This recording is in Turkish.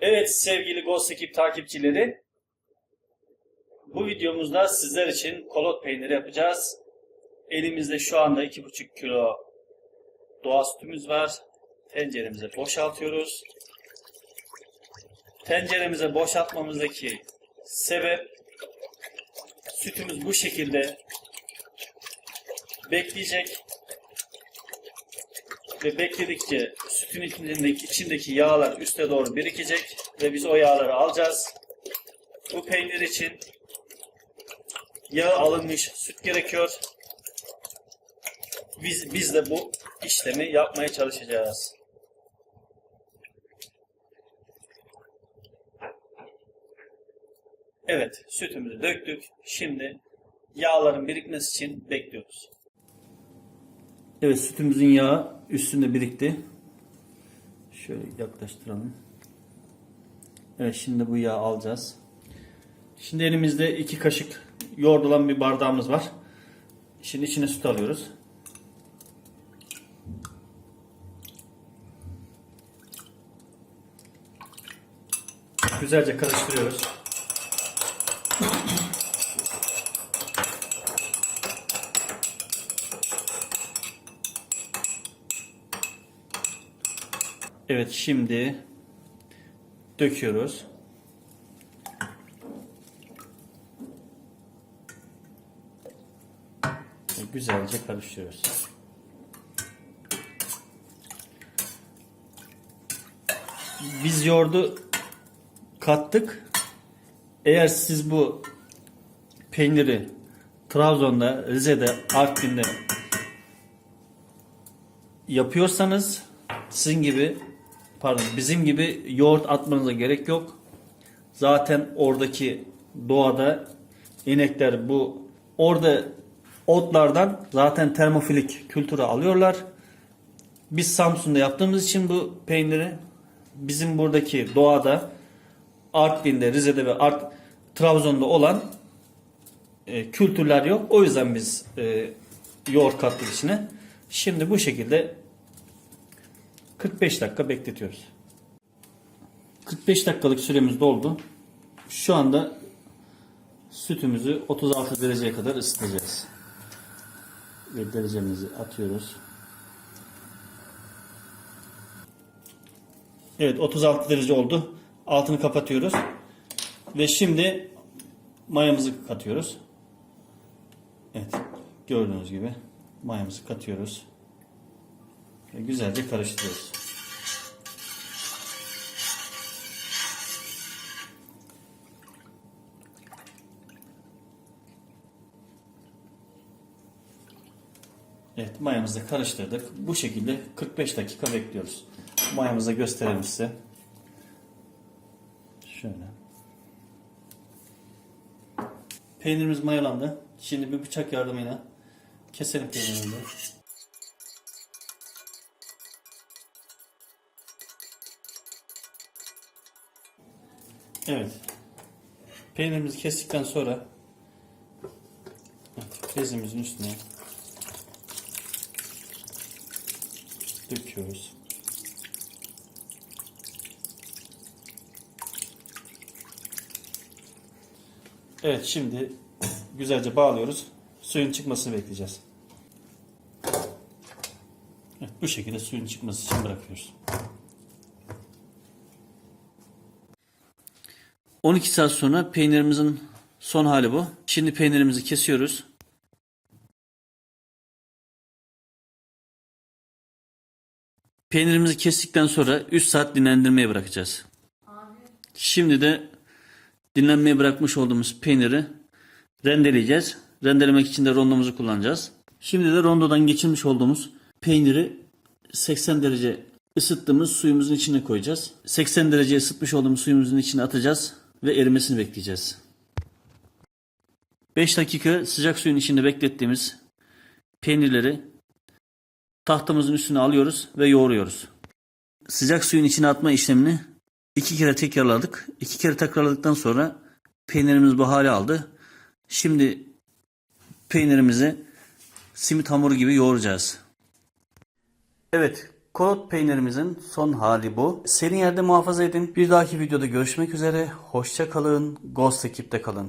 Evet sevgili Ghost ekip takipçileri. Bu videomuzda sizler için kolot peyniri yapacağız. Elimizde şu anda 2,5 kilo doğa sütümüz var. Tenceremize boşaltıyoruz. Tenceremize boşaltmamızdaki sebep sütümüz bu şekilde bekleyecek ve bekledikçe sütün içindeki, içindeki yağlar üste doğru birikecek ve biz o yağları alacağız. Bu peynir için yağı alınmış süt gerekiyor. Biz, biz de bu işlemi yapmaya çalışacağız. Evet, sütümüzü döktük. Şimdi yağların birikmesi için bekliyoruz. Evet sütümüzün yağı üstünde birikti. Şöyle yaklaştıralım. Evet şimdi bu yağı alacağız. Şimdi elimizde iki kaşık yoğurt olan bir bardağımız var. Şimdi içine süt alıyoruz. Güzelce karıştırıyoruz. Evet şimdi döküyoruz. Ve güzelce karıştırıyoruz. Biz yoğurdu kattık. Eğer siz bu peyniri Trabzon'da, Rize'de, Artvin'de yapıyorsanız sizin gibi pardon bizim gibi yoğurt atmanıza gerek yok. Zaten oradaki doğada inekler bu orada otlardan zaten termofilik kültürü alıyorlar. Biz Samsun'da yaptığımız için bu peyniri bizim buradaki doğada Artvin'de, Rize'de ve Art Trabzon'da olan e, kültürler yok. O yüzden biz e, yoğurt kattık içine. Şimdi bu şekilde 45 dakika bekletiyoruz. 45 dakikalık süremiz doldu. Şu anda sütümüzü 36 dereceye kadar ısıtacağız. Ve derecemizi atıyoruz. Evet 36 derece oldu. Altını kapatıyoruz. Ve şimdi mayamızı katıyoruz. Evet gördüğünüz gibi mayamızı katıyoruz. Ve güzelce karıştırıyoruz. Evet mayamızı karıştırdık. Bu şekilde 45 dakika bekliyoruz. Mayamızı gösterelim size. Şöyle. Peynirimiz mayalandı. Şimdi bir bıçak yardımıyla keselim peynirimizi. Evet. Peynirimizi kestikten sonra evet, bezimizin üstüne döküyoruz. Evet şimdi güzelce bağlıyoruz. Suyun çıkmasını bekleyeceğiz. Evet, bu şekilde suyun çıkması için bırakıyoruz. 12 saat sonra peynirimizin son hali bu. Şimdi peynirimizi kesiyoruz. Peynirimizi kestikten sonra 3 saat dinlendirmeye bırakacağız. Şimdi de dinlenmeye bırakmış olduğumuz peyniri rendeleyeceğiz. Rendelemek için de rondomuzu kullanacağız. Şimdi de rondodan geçirmiş olduğumuz peyniri 80 derece ısıttığımız suyumuzun içine koyacağız. 80 derece ısıtmış olduğumuz suyumuzun içine atacağız ve erimesini bekleyeceğiz. 5 dakika sıcak suyun içinde beklettiğimiz peynirleri tahtamızın üstüne alıyoruz ve yoğuruyoruz. Sıcak suyun içine atma işlemini iki kere tekrarladık. İki kere tekrarladıktan sonra peynirimiz bu hale aldı. Şimdi peynirimizi simit hamuru gibi yoğuracağız. Evet, Korot peynirimizin son hali bu. Serin yerde muhafaza edin. Bir dahaki videoda görüşmek üzere. Hoşça kalın. Ghost ekipte kalın.